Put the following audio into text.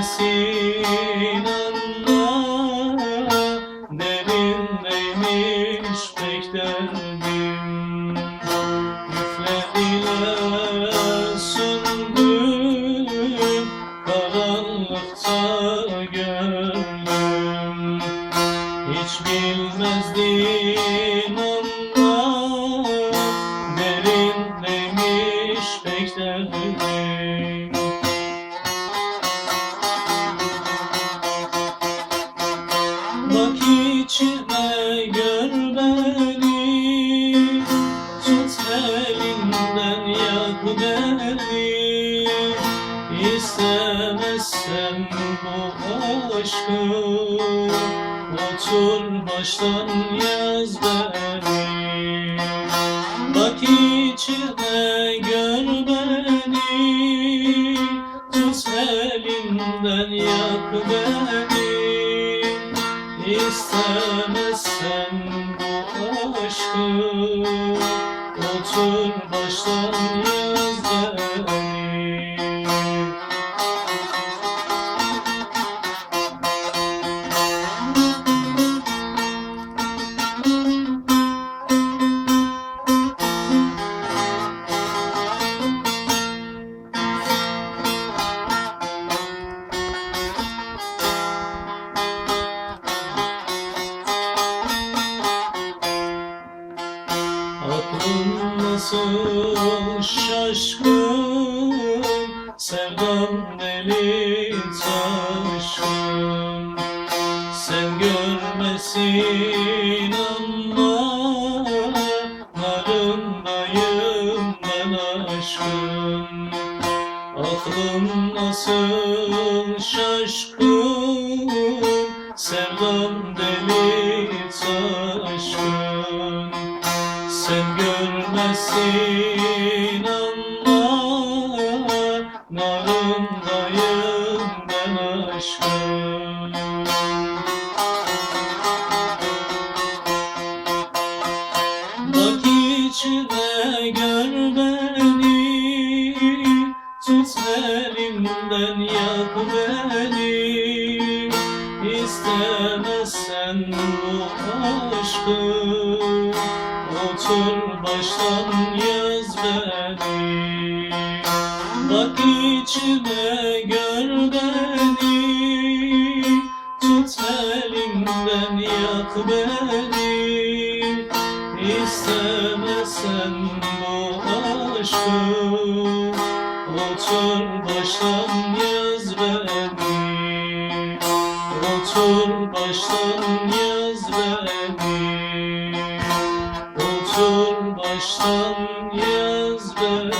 Bilmesin anla derindeymiş pek derdim Üflediler söndüm karanlıkta gönlüm. Hiç bilmezdim onlar Derindeymiş pek derdim Bak içime gör beni. Tut elimden yak beni. İstemezsen bu aşkı. Otur baştan yaz beni. Bak içime gör beni. Tut elimden yak beni İstemezsen bu aşkı Otur baştan. yaz nasıl şaşkın Sevdam deli taşkın Sen görmesin ama Narındayım ben aşkın Aklım nasıl şaşkın Sevdam deli taşkın sen görmesin ama narındayım ben aşkın Bak içime gör beni Tut elimden yak beni. İstemezsen bu aşkı Otur baştan yaz beni Bak içime gör beni. Tut elimden yak beni. İstemezsen bu aşkı Otur baştan yaz beni Otur baştan yaz beni sun yazdı